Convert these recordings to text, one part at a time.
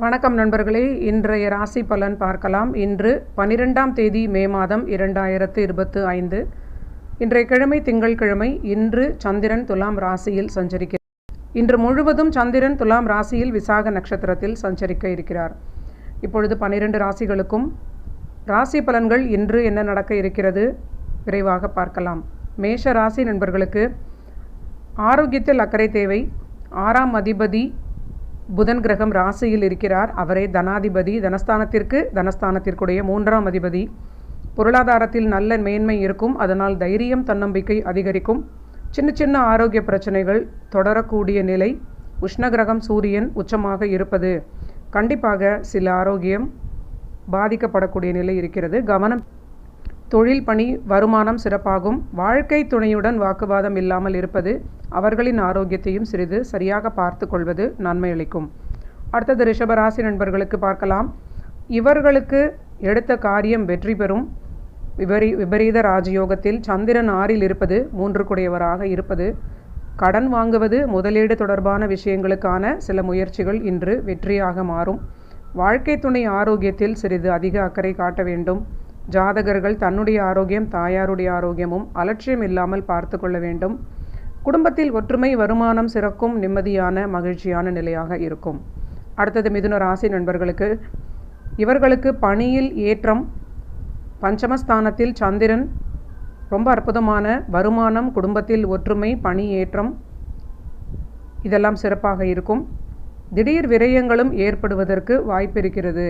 வணக்கம் நண்பர்களே. இன்றைய ராசி பலன் பார்க்கலாம். இன்று பனிரெண்டாம் தேதி மே மாதம் இரண்டாயிரத்து இருபத்து ஐந்து. இன்றைய கிழமை திங்கட்கிழமை இன்று சந்திரன் துலாம் ராசியில் சஞ்சரிக்கிறார் இன்று முழுவதும் சந்திரன் துலாம் ராசியில் விசாக நட்சத்திரத்தில் சஞ்சரிக்க இருக்கிறார். இப்பொழுது பனிரெண்டு ராசிகளுக்கும் ராசி பலன்கள் இன்று என்ன நடக்க இருக்கிறது விரைவாக பார்க்கலாம். மேஷ ராசி நண்பர்களுக்கு ஆரோக்கியத்தில் அக்கறை தேவை. ஆறாம் அதிபதி புதன் கிரகம் ராசியில் இருக்கிறார். அவரே தனாதிபதி. தனஸ்தானத்திற்கு தனஸ்தானத்திற்குடைய மூன்றாம் அதிபதி. பொருளாதாரத்தில் நல்ல மேன்மை இருக்கும். அதனால் தைரியம் தன்னம்பிக்கை அதிகரிக்கும். சின்ன சின்ன ஆரோக்கிய பிரச்சனைகள் தொடரக்கூடிய நிலை. உஷ்ணகிரகம் சூரியன் உச்சமாக இருப்பது கண்டிப்பாக சில ஆரோக்கியம் பாதிக்கப்படக்கூடிய நிலை இருக்கிறது. கவனம் தொழில் பணி வருமானம் சிறப்பாகும். வாழ்க்கை துணையுடன் வாக்குவாதம் இல்லாமல் இருப்பது அவர்களின் ஆரோக்கியத்தையும் சிறிது சரியாக பார்த்து கொள்வது நன்மை அளிக்கும். அடுத்தது ரிஷபராசி நண்பர்களுக்கு பார்க்கலாம். இவர்களுக்கு எடுத்த காரியம் வெற்றி பெறும். விபரீ விபரீத ராஜயோகத்தில் சந்திரன் ஆறில் இருப்பது மூன்று குடையவராக இருப்பது. கடன் வாங்குவது முதலீடு தொடர்பான விஷயங்களுக்கான சில முயற்சிகள் இன்று வெற்றியாக மாறும். வாழ்க்கை துணை ஆரோக்கியத்தில் சிறிது அதிக அக்கறை காட்ட வேண்டும். ஜாதகர்கள் தன்னுடைய ஆரோக்கியம் தாயாருடைய ஆரோக்கியமும் அலட்சியம் இல்லாமல் பார்த்து கொள்ள வேண்டும். குடும்பத்தில் ஒற்றுமை வருமானம் சிறக்கும் நிம்மதியான மகிழ்ச்சியான நிலையாக இருக்கும். அடுத்தது மிதுன ராசி நண்பர்களுக்கு. இவர்களுக்கு பணியில் ஏற்றம் பஞ்சமஸ்தானத்தில் சந்திரன் ரொம்ப அற்புதமான வருமானம் குடும்பத்தில் ஒற்றுமை பணி ஏற்றம் இதெல்லாம் சிறப்பாக இருக்கும். திடீர் விரயங்களும் ஏற்படுவதற்கு வாய்ப்பிருக்கிறது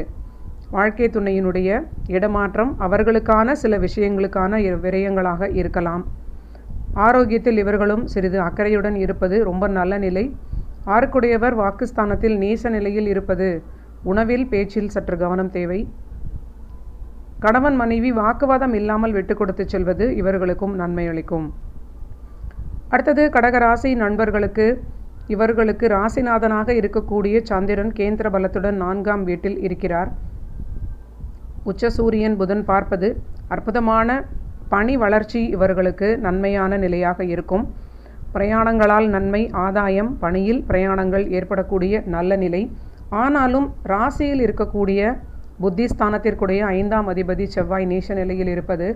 வாழ்க்கை துணையினுடைய இடமாற்றம் அவர்களுக்கான சில விஷயங்களுக்கான விரயங்களாக இருக்கலாம். ஆரோக்கியத்தில் இவர்களும் சிறிது அக்கறையுடன் இருப்பது ரொம்ப நல்ல நிலை. ஆறுக்குடையவர் வாக்குஸ்தானத்தில் நீச நிலையில் இருப்பது உணவில் பேச்சில் சற்று கவனம் தேவை. கணவன் மனைவி வாக்குவாதம் இல்லாமல் விட்டு கொடுத்து செல்வது இவர்களுக்கும் நன்மை அளிக்கும். அடுத்தது கடகராசி நண்பர்களுக்கு இவர்களுக்கு ராசிநாதனாக இருக்கக்கூடிய சந்திரன் கேந்திர பலத்துடன் நான்காம் வீட்டில் இருக்கிறார். உச்ச சூரியன் புதன் பார்ப்பது அற்புதமான பணி வளர்ச்சி இவர்களுக்கு நன்மையான நிலையாக இருக்கும். பிரயாணங்களால் நன்மை ஆதாயம் பணியில் பிரயாணங்கள் ஏற்படக்கூடிய நல்ல நிலை. ஆனாலும் ராசியில் இருக்கக்கூடிய புத்திஸ்தானத்திற்குடைய ஐந்தாம் அதிபதி செவ்வாய் நீச நிலையில் இருப்பது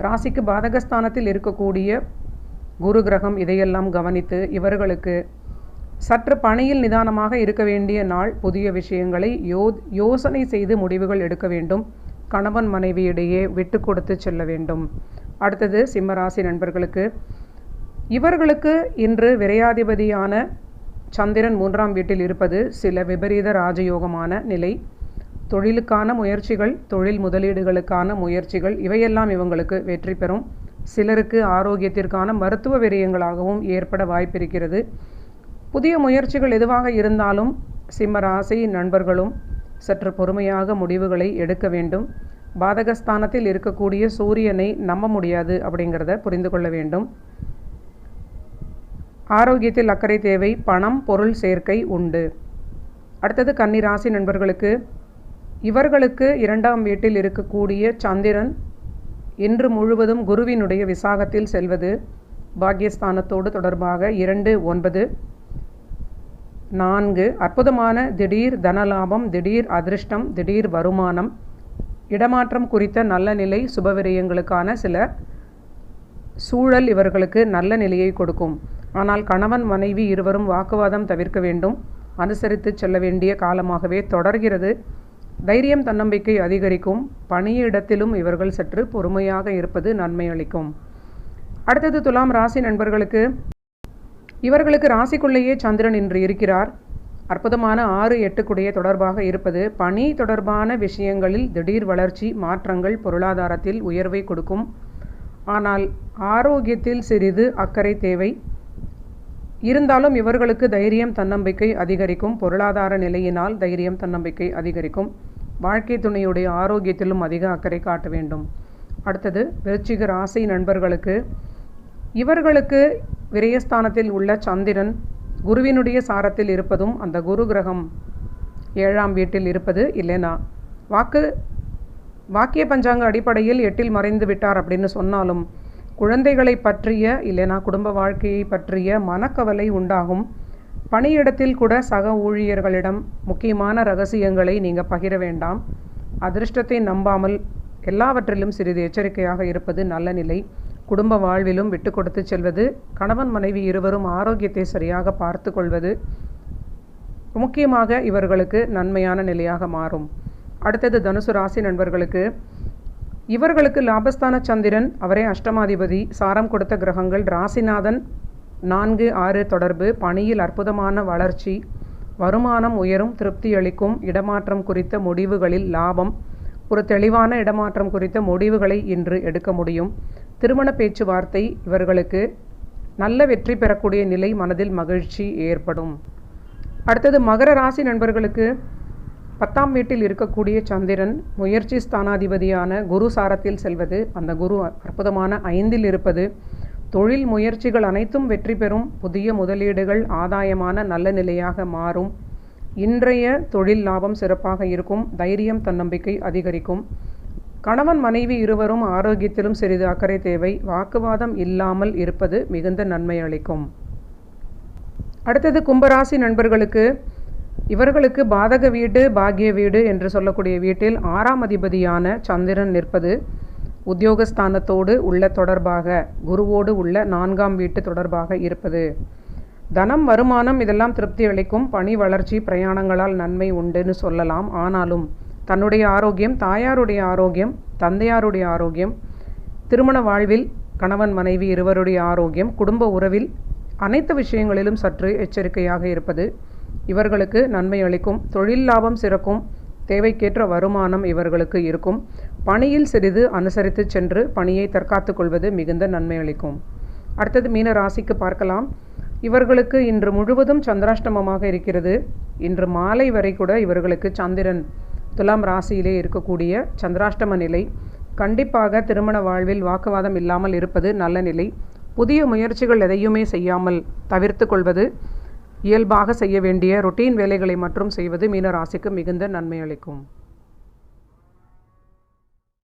ராசிக்கு பாதகஸ்தானத்தில் இருக்கக்கூடிய குரு கிரகம் இதையெல்லாம் கவனித்து இவர்களுக்கு சற்று பணியில் நிதானமாக இருக்க வேண்டிய நாள் புதிய விஷயங்களை யோ யோசனை செய்து முடிவுகள் எடுக்க வேண்டும். கணவன் மனைவியிடையே விட்டு கொடுத்து செல்ல வேண்டும். அடுத்தது சிம்மராசி நண்பர்களுக்கு. இவர்களுக்கு இன்று விரையாதிபதியான சந்திரன் மூன்றாம் வீட்டில் இருப்பது சில விபரீத ராஜயோகமான நிலை. தொழிலுக்கான முயற்சிகள் தொழில் முதலீடுகளுக்கான முயற்சிகள் இவையெல்லாம் இவங்களுக்கு வெற்றி பெறும். சிலருக்கு ஆரோக்கியத்திற்கான மருத்துவ விரயங்களாகவும் ஏற்பட வாய்ப்பிருக்கிறது. புதிய முயற்சிகள் எதுவாக இருந்தாலும் சிம்ம ராசி நண்பர்களும் சற்று பொறுமையாக முடிவுகளை எடுக்க வேண்டும். பாதகஸ்தானத்தில் இருக்கக்கூடிய சூரியனை நம்ப முடியாது அப்படிங்கிறத புரிந்து கொள்ள வேண்டும். ஆரோக்கியத்தில் அக்கறை தேவை பணம் பொருள் சேர்க்கை உண்டு. அடுத்தது கன்னி ராசி நண்பர்களுக்கு இவர்களுக்கு இரண்டாம் வீட்டில் இருக்கக்கூடிய சந்திரன் இன்று முழுவதும் குருவினுடைய விசாகத்தில் செல்வது பாக்கியஸ்தானத்தோடு தொடர்பாக இரண்டு ஒன்பது நான்கு அற்புதமான திடீர் தனலாபம் திடீர் அதிர்ஷ்டம் திடீர் வருமானம். இடமாற்றம் குறித்த நல்ல நிலை சுபவிரயங்களுக்கான சில சூழல் இவர்களுக்கு நல்ல நிலையை கொடுக்கும். ஆனால் கணவன் மனைவி இருவரும் வாக்குவாதம் தவிர்க்க வேண்டும். அனுசரித்து செல்ல வேண்டிய காலமாகவே தொடர்கிறது. தைரியம் தன்னம்பிக்கை அதிகரிக்கும். பணியிடத்திலும் இவர்கள் சற்று பொறுமையாக இருப்பது நன்மை அளிக்கும். அடுத்தது துலாம் ராசி நண்பர்களுக்கு இவர்களுக்கு ராசிக்குள்ளேயே சந்திரன் இன்று இருக்கிறார். அற்புதமான ஆறு எட்டுக்குடைய தொடர்பாக இருப்பது பணி தொடர்பான விஷயங்களில் திடீர் வளர்ச்சி மாற்றங்கள் பொருளாதாரத்தில் உயர்வை கொடுக்கும். ஆனால் ஆரோக்கியத்தில் சிறிது அக்கறை தேவை. இருந்தாலும் இவர்களுக்கு தைரியம் தன்னம்பிக்கை அதிகரிக்கும். பொருளாதார நிலையினால் தைரியம் தன்னம்பிக்கை அதிகரிக்கும். வாழ்க்கை துணையுடைய ஆரோக்கியத்திலும் அதிக அக்கறை காட்ட வேண்டும். அடுத்தது விருச்சிக ராசி நண்பர்களுக்கு இவர்களுக்கு விரயஸ்தானத்தில் உள்ள சந்திரன் குருவினுடைய சாரத்தில் இருப்பதும் அந்த குரு கிரகம் ஏழாம் வீட்டில் இருப்பது இல்லைனா. வாக்கு வாக்கிய பஞ்சாங்க அடிப்படையில் எட்டில் மறைந்து விட்டார் அப்படின்னு சொன்னாலும் குழந்தைகளை பற்றிய இல்லைனா குடும்ப வாழ்க்கையை பற்றிய மனக்கவலை உண்டாகும். பணியிடத்தில் கூட சக ஊழியர்களிடம் முக்கியமான ரகசியங்களை நீங்கள் பகிர வேண்டாம். அதிர்ஷ்டத்தை நம்பாமல் எல்லாவற்றிலும் சிறிது எச்சரிக்கையாக இருப்பது நல்ல நிலை. குடும்ப வாழ்விலும் விட்டு கொடுத்து செல்வது கணவன் மனைவி இருவரும் ஆரோக்கியத்தை சரியாக பார்த்து கொள்வது முக்கியமாக இவர்களுக்கு நன்மையான நிலையாக மாறும். அடுத்தது தனுசு ராசி நண்பர்களுக்கு இவர்களுக்கு லாபஸ்தான சந்திரன் அவரே அஷ்டமாதிபதி சாரம் கொடுத்த கிரகங்கள் ராசிநாதன் நான்கு ஆறு தொடர்பு பணியில் அற்புதமான வளர்ச்சி வருமானம் உயரும் திருப்தி அளிக்கும் இடமாற்றம் குறித்த முடிவுகளில் லாபம் ஒரு தெளிவான இடமாற்றம் குறித்த முடிவுகளை இன்று எடுக்க முடியும். திருமண பேச்சுவார்த்தை இவர்களுக்கு நல்ல வெற்றி பெறக்கூடிய நிலை மனதில் மகிழ்ச்சி ஏற்படும். அடுத்தது மகர ராசி நண்பர்களுக்கு பத்தாம் வீட்டில் இருக்கக்கூடிய சந்திரன் முயற்சி ஸ்தானாதிபதியான குரு சாரத்தில் செல்வது அந்த குரு அற்புதமான ஐந்தில் இருப்பது தொழில் முயற்சிகள் அனைத்தும் வெற்றி பெறும் புதிய முதலீடுகள் ஆதாயமான நல்ல நிலையாக மாறும் இன்றைய தொழில் லாபம் சிறப்பாக இருக்கும் தைரியம் தன்னம்பிக்கை அதிகரிக்கும் கணவன் மனைவி இருவரும் ஆரோக்கியத்திலும் சிறிது அக்கறை தேவை. வாக்குவாதம் இல்லாமல் இருப்பது மிகுந்த நன்மை அளிக்கும். அடுத்தது கும்பராசி நண்பர்களுக்கு இவர்களுக்கு பாதக வீடு பாகிய வீடு என்று சொல்லக்கூடிய வீட்டில் ஆறாம் அதிபதியான சந்திரன் நிற்பது உத்தியோகஸ்தானத்தோடு உள்ள தொடர்பாக குருவோடு உள்ள நான்காம் வீட்டு தொடர்பாக இருப்பது. தனம் வருமானம் இதெல்லாம் திருப்தி அளிக்கும். பணி வளர்ச்சி பிரயாணங்களால் நன்மை உண்டுன்னு சொல்லலாம். ஆனாலும் தன்னுடைய ஆரோக்கியம் தாயாருடைய ஆரோக்கியம் தந்தையாருடைய ஆரோக்கியம் திருமண வாழ்வில் கணவன் மனைவி இருவருடைய ஆரோக்கியம் குடும்ப உறவில் அனைத்து விஷயங்களிலும் சற்று எச்சரிக்கையாக இருப்பது இவர்களுக்கு நன்மை அளிக்கும். தொழில் லாபம் சிறக்கும். தேவைக்கேற்ற வருமானம் இவர்களுக்கு இருக்கும். பணியில் சிறிது அனுசரித்து சென்று பணியை தற்காத்து கொள்வது மிகுந்த நன்மை அளிக்கும். அடுத்தது மீன ராசிக்கு பார்க்கலாம். இவர்களுக்கு இன்று முழுவதும் சந்திராஷ்டமமாக இருக்கிறது. இன்று மாலை வரை கூட இவர்களுக்கு சந்திரன் துலாம் ராசியிலே இருக்கக்கூடிய சந்திராஷ்டம நிலை கண்டிப்பாக திருமண வாழ்வில் வாக்குவாதம் இல்லாமல் இருப்பது நல்ல நிலை. புதிய முயற்சிகள் எதையுமே செய்யாமல் தவிர்த்து கொள்வது இயல்பாக செய்ய வேண்டிய ரொட்டீன் வேலைகளை மட்டும் செய்வது மீன ராசிக்கு மிகுந்த நன்மை அளிக்கும்.